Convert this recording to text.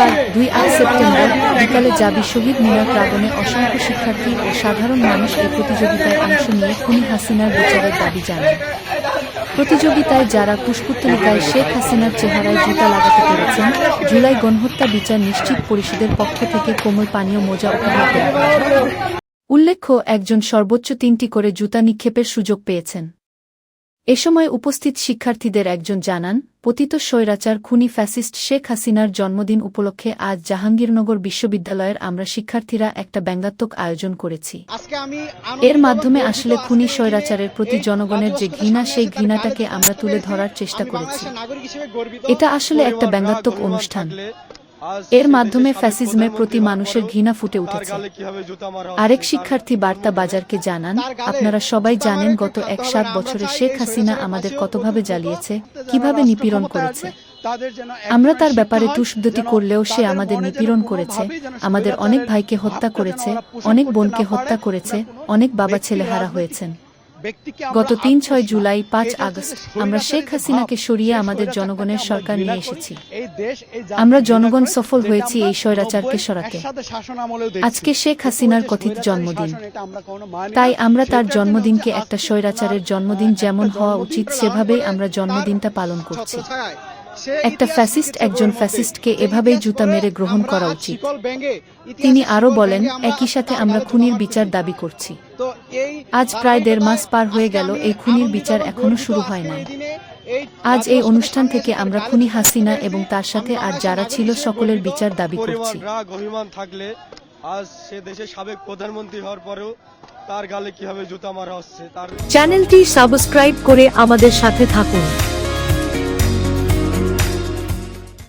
শনিবার দুই আট সেপ্টেম্বর, বিকালে জাবি শহীদ মিনার প্রাঙ্গণে অসংখ্য শিক্ষার্থী ও সাধারণ মানুষ এই প্রতিযোগিতায় অংশ নিয়ে খুনি হাসিনার বিচারের দাবি জানান প্রতিযোগিতায় যারা কুশপুত্তলিকায় শেখ হাসিনার চেহারায় জুতা লাগাতে পেরেছেন, জুলাই গণহত্যা বিচার নিশ্চিত পরিষদের পক্ষ থেকে কোমল পানীয় মোজা উপহার দেওয়া উল্লেখ্য, একজন সর্বোচ্চ তিনটি করে জুতা নিক্ষেপের সুযোগ পেয়েছেন। এ সময় উপস্থিত শিক্ষার্থীদের একজন জানান পতিত স্বৈরাচার খুনি ফ্যাসিস্ট শেখ হাসিনার জন্মদিন উপলক্ষে আজ জাহাঙ্গীরনগর বিশ্ববিদ্যালয়ের আমরা শিক্ষার্থীরা একটা ব্যঙ্গাত্মক আয়োজন করেছি। এর মাধ্যমে আসলে খুনি স্বৈরাচারের প্রতি জনগণের যে ঘৃণা সেই ঘৃণাটাকে আমরা তুলে ধরার চেষ্টা করেছি। এটা আসলে একটা ব্যঙ্গাত্মক অনুষ্ঠান। এর মাধ্যমে ফ্যাসিজমের প্রতি মানুষের ঘৃণা ফুটে উঠেছে। আরেক শিক্ষার্থী বার্তা বাজারকে জানান, আপনারা সবাই জানেন গত এক সাত বছরে শেখ হাসিনা আমাদের কতভাবে জ্বালিয়েছে, কীভাবে নিপীড়ন করেছে। আমরা তার ব্যাপারে তুষদতি করলেও সে আমাদের নিপীড়ন করেছে, আমাদের অনেক ভাইকে হত্যা করেছে, অনেক বোনকে হত্যা করেছে, অনেক বাবা ছেলেহারা হয়েছেন। গত তিন ছয় জুলাই পাঁচ আগস্ট আমরা শেখ হাসিনাকে সরিয়ে আমাদের জনগণের সরকার নিয়ে এসেছি। আমরা জনগণ সফল হয়েছি এই স্বৈরাচারকে সরাতে। আজকে শেখ হাসিনার কথিত জন্মদিন। তাই আমরা তার জন্মদিনকে একটা স্বৈরাচারের জন্মদিন যেমন হওয়া উচিত সেভাবেই আমরা জন্মদিনটা পালন করছি। একটা ফ্যাসিস্ট একজন ফ্যাসিস্টকে এভাবেই জুতা মেরে গ্রহণ করা উচিত। তিনি আরও বলেন একই সাথে আমরা খুনির বিচার দাবি করছি। আজ প্রায় দেড় মাস পার হয়ে গেল এই খুনির বিচার এখনও শুরু হয় নাই। আজ এই অনুষ্ঠান থেকে আমরা খুনি হাসিনা এবং তার সাথে আর যারা ছিল সকলের বিচার দাবি করছি। অভিমান থাকলে আজ সে দেশের সাবেক প্রধানমন্ত্রী হওয়ার পরেও তার গালে কীভাবে জুতা মারা হচ্ছে তার চ্যানেলটি সাবস্ক্রাইব করে আমাদের সাথে থাকুন।